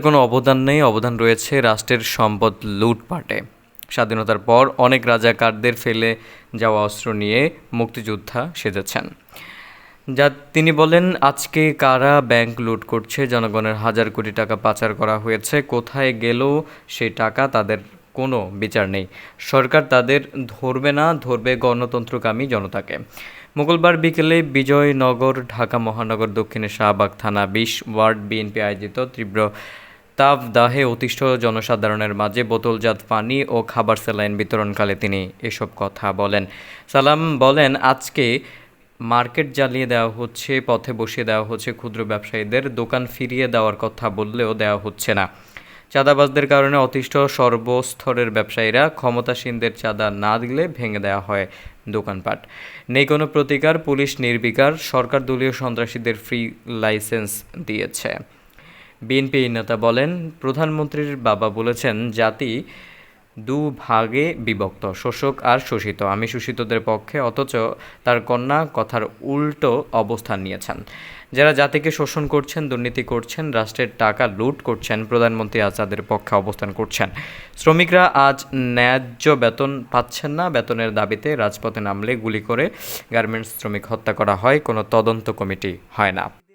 কোনো অবদান নেই, অবদান রয়েছে রাষ্ট্রের সম্পদ লুটপাটে। স্বাধীনতার পর অনেক রাজাকারদের ফেলে যাওয়া অস্ত্র নিয়ে মুক্তিযোদ্ধা সেজেছেন। যা তিনি বলেন, আজকে কারা ব্যাংক লুট করছে, জনগণের হাজার কোটি টাকা পাচার করা হয়েছে, কোথায় গেল সেই টাকা, তাদের কোনো বিচার নেই। সরকার তাদের ধরবে না, ধরবে গণতন্ত্রকামী জনতাকে। মঙ্গলবার বিকেলে বিজয়নগর, ঢাকা মহানগর, দক্ষিণে শাহবাগ থানা বিশ, ওয়ার্ড বিএনপি আয়োজিত তীব্র তাপদাহে অতিষ্ঠ জনসাধারণের মাঝে বোতলজাত পানি ও খাবার স্যালাইন বিতরণকালে তিনি এসব কথা বলেন। সালাম বলেন, আজকে মার্কেট জ্বালিয়ে দেওয়া হচ্ছে, পথে বসিয়ে দেওয়া হচ্ছে ক্ষুদ্র ব্যবসায়ীদের, দোকান ফিরিয়ে দেওয়ার কথা বললেও দেওয়া হচ্ছে না। চাঁদাবাজদের কারণে অতিষ্ঠ সর্বস্তরের ব্যবসায়ীরা ক্ষমতাসীনদের চাঁদা না দিলে ভেঙে দেওয়া হয় দোকানপাট। নেই কোনো প্রতিকার, পুলিশ নির্বিকার, সরকার দলীয় সন্ত্রাসীদের ফ্রি লাইসেন্স দিয়েছে। বিএনপি নেতা বলেন, প্রধানমন্ত্রীর বাবা বলেছেন, জাতি দু ভাগে বিভক্ত, শোষক আর শোষিত। আমি শোষিতদের পক্ষে, অথচ তার কন্যা কথার উল্টো অবস্থান নিয়েছেন। যারা জাতিকে শোষণ করছেন, দুর্নীতি করছেন, রাষ্ট্রের টাকা লুট করছেন, প্রধানমন্ত্রী আজ তাদের পক্ষে অবস্থান করছেন। শ্রমিকরা আজ ন্যায্য বেতন পাচ্ছেন না। বেতনের দাবিতে রাজপথে নামলে গুলি করে গার্মেন্টস শ্রমিক হত্যা করা হয়, কোনো তদন্ত কমিটি হয় না।